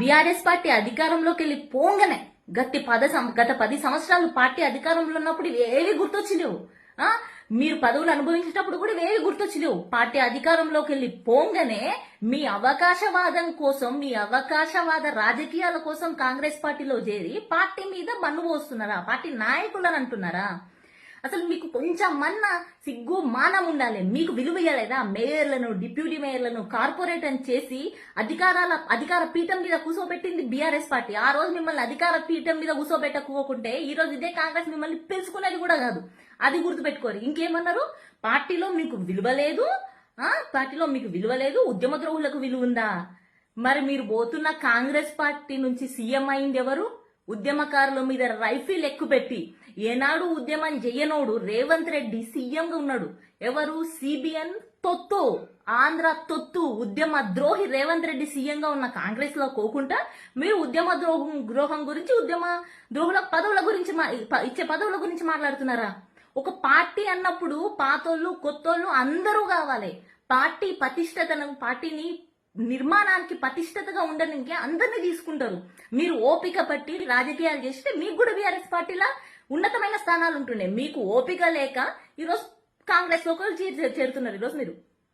BRS party అధికారంలోకి వెళ్ళి పోంగనే గట్టి పద సం- గత పది సంవత్సరాలు పార్టీ అధికారంలో ఉన్నప్పుడు ఏవి గుర్తొచ్చిలేవు. ఆ? మీరు పదవులు అనుభవించేటప్పుడు కూడా ఏవి గుర్తొచ్చిలేవు. పార్టీ అధికారంలోకి వెళ్ళి పోంగనే మీ అవకాశవాదం కోసం మీ అవకాశవాద రాజకీయాల కోసం కాంగ్రెస్ పార్టీలో చేరి పార్టీ మీద మన్ను పోస్తున్నారా? పార్టీ నాయకులను అంటున్నారా? అసలు మీకు కొంచెం మన్న సిగ్గు మానం ఉండాలి. మీకు విలువ ఇవ్వలేదా మేయర్లను డిప్యూటీ మేయర్లను కార్పొరేట్ అని చేసి అధికారాల అధికార పీఠం మీద కూసోబెట్టింది బీఆర్ఎస్ పార్టీ. ఆ రోజు మిమ్మల్ని అధికార పీఠం మీద కూసోబెట్టకోకుంటే ఈ రోజు ఇదే కాంగ్రెస్ మిమ్మల్ని పిలుచుకునేది కూడా కాదు. అది గుర్తుపెట్టుకోరు. ఇంకేమన్నారు? పార్టీలో మీకు విలువ లేదు. పార్టీలో మీకు విలువ లేదు. ఉద్యమ ద్రోహులకు విలువ ఉందా? మరి మీరు పోతున్న కాంగ్రెస్ పార్టీ నుంచి సీఎం అయింది ఎవరు? ఉద్యమకారుల మీద రైఫిల్ ఎక్కుపెట్టి ఏనాడు ఉద్యమం చెయ్యనోడు రేవంత్ రెడ్డి సీఎం గా ఉన్నాడు. ఎవరు? సిబిఎన్ తొత్తు ఆంధ్ర తొత్తు ఉద్యమ ద్రోహి రేవంత్ రెడ్డి సీఎం గా ఉన్న కాంగ్రెస్లో కోకుండా మీరు ఉద్యమ ద్రోహం ద్రోహం గురించి ఉద్యమ ద్రోహుల పదవుల గురించి మా- ఇచ్చే పదవుల గురించి మాట్లాడుతున్నారా? ఒక పార్టీ అన్నప్పుడు పాతోళ్ళు కొత్తోళ్ళు అందరూ కావాలి. పార్టీ పటిష్టతను పార్టీని నిర్మాణానికి పటిష్టతగా ఉండడానికి అందరినీ తీసుకుంటారు. మీరు ఓపిక పట్టి రాజకీయాలు చేస్తే మీకు కూడా బీఆర్ఎస్ పార్టీలా ఉన్నతమైన స్థానాలు ఉంటుండే. మీకు ఓపిక లేక ఈరోజు కాంగ్రెస్ ఒకరు చేరుతున్నారు. ఈరోజు మీరు.